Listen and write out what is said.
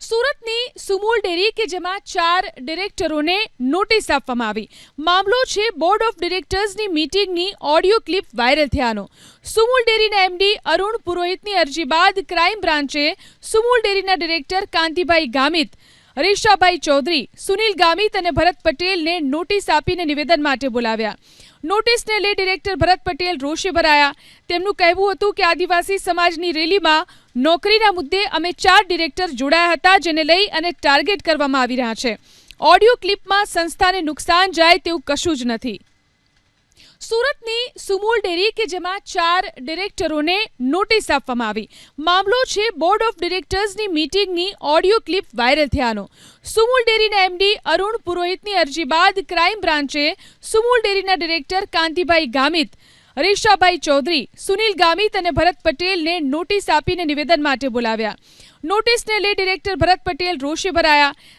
સુરતની સુમૂલ ડેરી કે જેમાં ચાર ડિરેક્ટરોને નોટિસ આપવામાં આવી. મામલો છે બોર્ડ ઓફ ડિરેક્ટર્સની મીટિંગની ઓડિયો ક્લિપ વાયરલ થયાનો. સુમૂલ ડેરીના એમડી અરુણ પુરોહિતની અરજી બાદ ક્રાઇમ બ્રાન્ચે સુમૂલ ડેરીના ડિરેક્ટર કાંતિભાઈ ગામિત રેશાભાઈ ચૌધરી, સુનિલ ગામિત અને ભરત પટેલને નોટિસ આપીને નિવેદન માટે બોલાવ્યા. નોટિસને લઈ ડિરેક્ટર ભરત પટેલ રોષે ભરાયા. તેમનું કહેવું હતું કે આદિવાસી સમાજની રેલીમાં નોકરીના મુદ્દે અમે ચાર ડિરેક્ટર જોડાયા હતા, જેને લઈ અને ટાર્ગેટ કરવામાં આવી રહ્યા છે. ઓડિયો ક્લિપમાં સંસ્થાને નુકસાન જાય તેવું કશું જ નથી. સુરતની સુમૂલ ડેરી કે જેમાં ચાર ડિરેક્ટરોને નોટિસ આપવામાં આવી. મામલો છે બોર્ડ ઓફ ડિરેક્ટર્સની મીટિંગની ઓડિયો ક્લિપ વાયરલ થયાનો. સુમૂલ ડેરીના એમડી અરુણ પુરોહિતની અરજી બાદ ક્રાઇમ બ્રાન્ચે સુમૂલ ડેરીના ડિરેક્ટર કાંતિભાઈ ગામિત રેશાભાઈ ચૌધરી, સુનિલ ગામિત અને ભરત પટેલને નોટિસ આપીને નિવેદન માટે બોલાવ્યા. નોટિસને લઈ ડિરેક્ટર ભરત પટેલ રોષે ભરાયા.